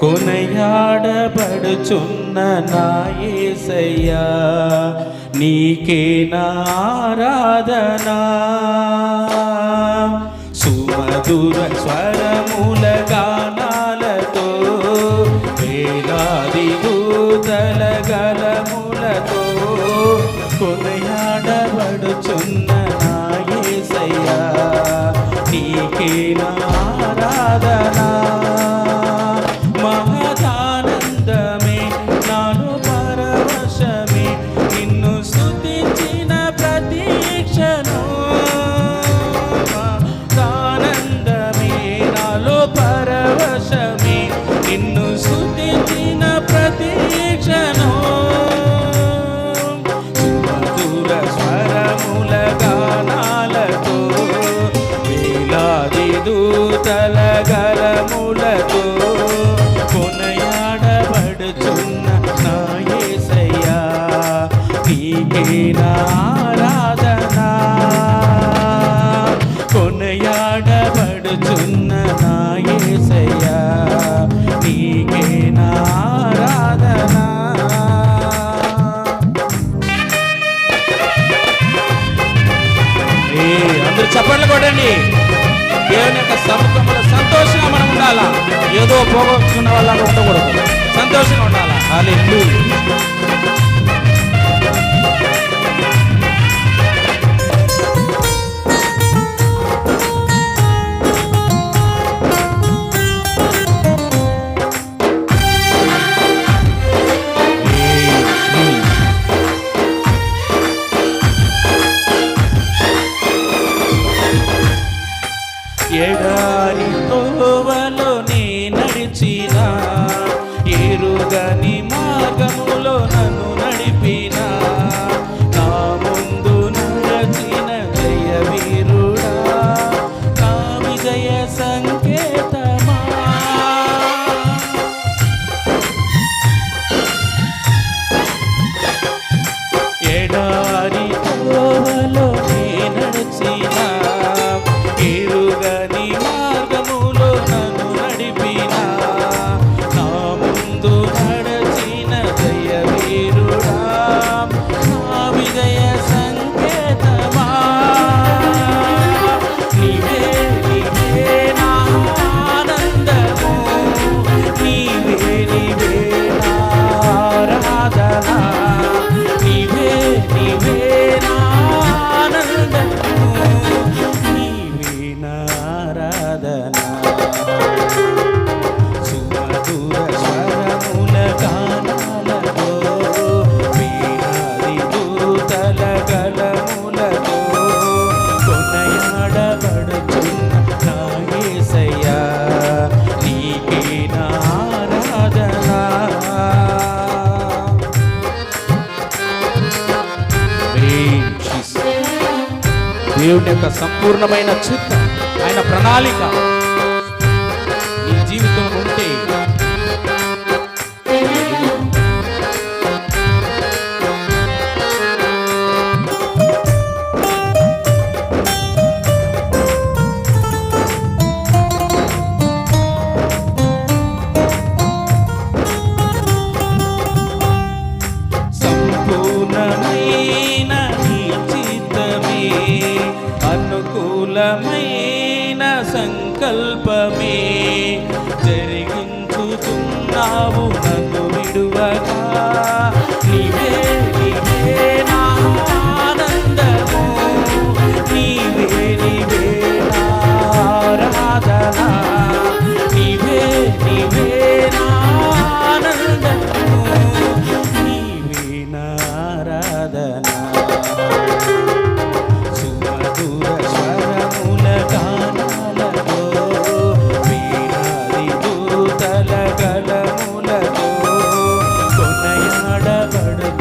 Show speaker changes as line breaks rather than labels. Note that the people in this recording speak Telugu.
కొనయాడబడుచున్న నాయసయ్యా నీకే నారాధనా సుమధుర స్వరముల గానాలతో వేలాది దూతల గలములతో కొనయాడబడుచున్న నాయసయ్యా నీకే నారాధనా కొనయాడబడుచున్న నా యేసయ్యా నీకే నారాధనా కొనయాడబడుచున్న నా యేసయ్యా నీకే నారాధనా ఏ, అందరూ చప్పట్లు కొట్టండి. దేవుని యొక్క సముఖంలో సంతోషంగా మనం ఉండాలా? ఏదో పోగొట్టుకున్న వాళ్ళ ఉండకూడదు. సంతోషంగా ఉండాలా? ఎడారి తోవలో సంకేతమా ఎడారి సుమధుర స్వరముల గానాలతో, వేలాది దూతల గలములతో, కొనయాడబడుచున్న నా నీకే నారాధనా. దేవుని యొక్క సంపూర్ణమైన చిత్తం. ఆయన ప్రణాళిక. నీ జీవితం ఉంటే అనుకూలమై help பாட